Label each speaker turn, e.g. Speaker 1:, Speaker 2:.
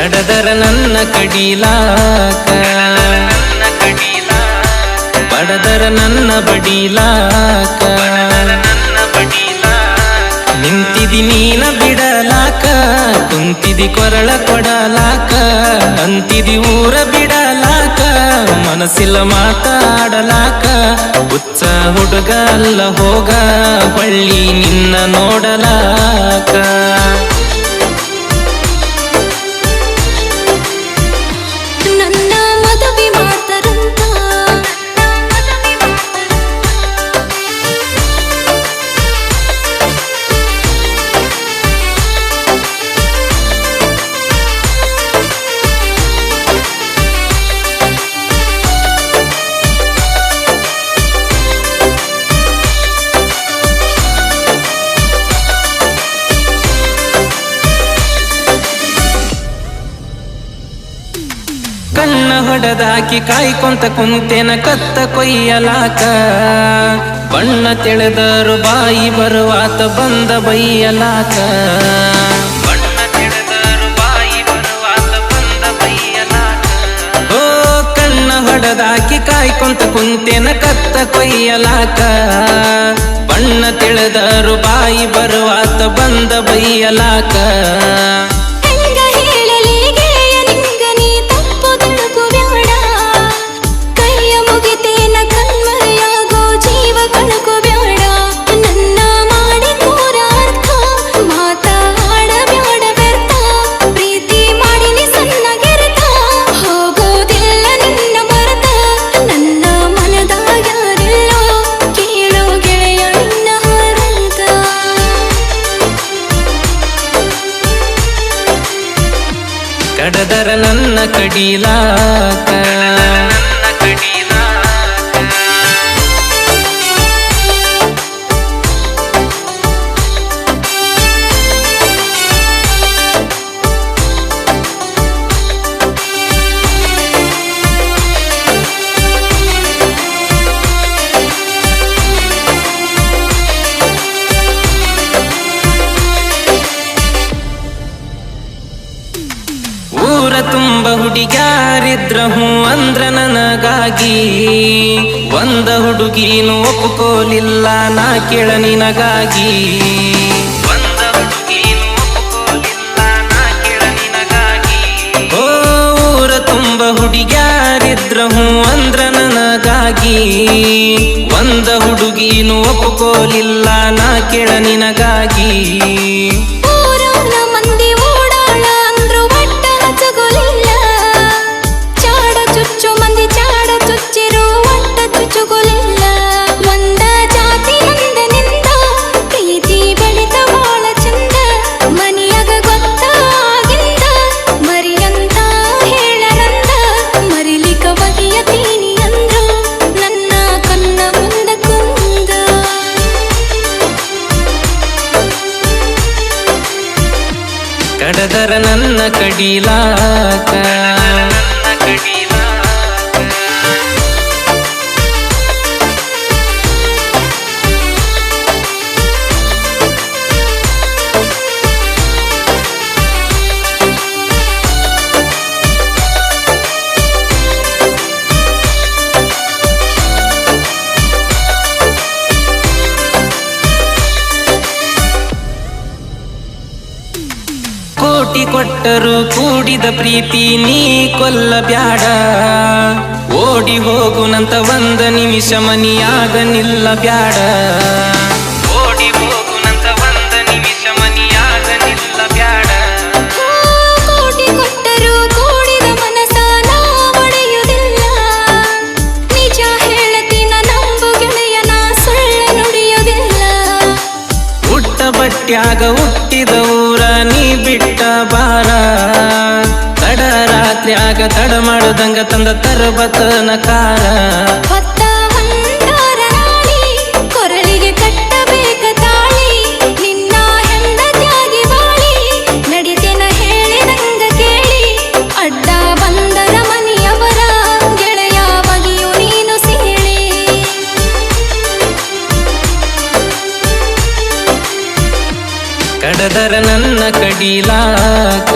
Speaker 1: ಕಡದರ ನನ್ನ ಕಡಿಲಾಕ. ಬಡದರ ನನ್ನ ಬಡಿಲಾಕ. ನಿಂತಿದಿ ನೀನ ಬಿಡಲಾಕ ಕುಂತಿದಿ ಕೊರಳ ಕೊಡಲಾಕ, ಅಂತಿದಿ ಊರ ಬಿಡಲಾಕ, ಮನಸ್ಸಿಲ್ಲ ಮಾತಾಡಲಾಕ. ಹುಚ್ಚ ಹುಡುಗ ಅಲ್ಲ ಹೋಗ, ಬಳ್ಳಿ ನಿನ್ನ ನೋಡಲಾಕ. ಹೊಡೆದಾಕಿ ಕಾಯ್ಕೊಂತ ಕುಂತೇನ ಕತ್ತ ಕೊಯ್ಯಲಾಕ. ಬಣ್ಣ ತಿಳಿದರು ಬಾಯಿ ಬರುವಾತ ಬಂದ ಬೈಯಲಾಕ. ಬಣ್ಣ ಬಾಯಿ ಬರುವಾತ ಬಂದ ಓ ಕಣ್ಣ ಹೊಡೆದಾಕಿ ಕಾಯ್ಕೊಂತ ಕುಂತೇನ ಕತ್ತ ಕೊಯ್ಯಲಾಕ. ಬಣ್ಣ ತಿಳಿದರು ಬಾಯಿ ಬರುವಾತ ಬಂದ ಬೈಯಲಾಕ.
Speaker 2: ನನ್ನ
Speaker 1: ಕಡಿಲಾಕ. ತುಂಬ ಹುಡುಗ್ಯಾರಿದ್ರ ಹೂ ಅಂದ್ರ ನನಗಾಗಿ. ಒಂದ ಹುಡುಗಿನು ಒಪ್ಪುಕೋಲಿಲ್ಲ ನಾ ಕೇಳ ನಿನಗಾಗಿ. ಒಂದ ಹುಡುಗಿನು ಒಪ್ಪುಕೋಲಿಲ್ಲ ನಾ ಕೇಳ ನಿನಗಾಗಿ. ಓ ಊರ ತುಂಬ ಹುಡುಗ್ಯಾರಿದ್ರ ಹೂ ಅಂದ್ರ ನನಗಾಗಿ. ಒಂದ ಹುಡುಗಿನು ಒಪ್ಪುಕೋಲಿಲ್ಲ ನಾ ಕೇಳ ನಿನಗಾಗಿ. ಕಡದರ ನನ್ನ ಕಡಿಲಾಕ. ಕೋಟಿ ಕೊಟ್ಟರು ಕೂಡಿದ ಪ್ರೀತಿ ನೀ ಕೊಲ್ಲ ಬ್ಯಾಡ. ಓಡಿ ಹೋಗುನಂತ ಒಂದ ನಿಮಿಷ ಮನಿಯಾಗ ನಿಲ್ಲ ಬ್ಯಾಡ. ರಾತ್ರಿಯಾಗ ತಡ ಮಾಡುದಂಗ ತಂದ ತರಬತನ ಕಾರ.
Speaker 2: ಕೊರಳಿಗೆ ಕಟ್ಟಬೇಕ ತಾಳಿ ನಿನ್ನ ಹೆಂಡತಿಯಾಗಿ ಬಾಳಿ ನಡಿತೇನ ಹೇಳಿದಂಗ ಕೇಳಿ ಅಡ್ಡ ಬಂದರ ಮನೆಯವರ ಗೆಳೆಯ ಬಗೆಯು ನೀನು ಸೀಳಿ.
Speaker 1: ಕಡದರ ನನ್ನ ಕಡಿಲಾಕ.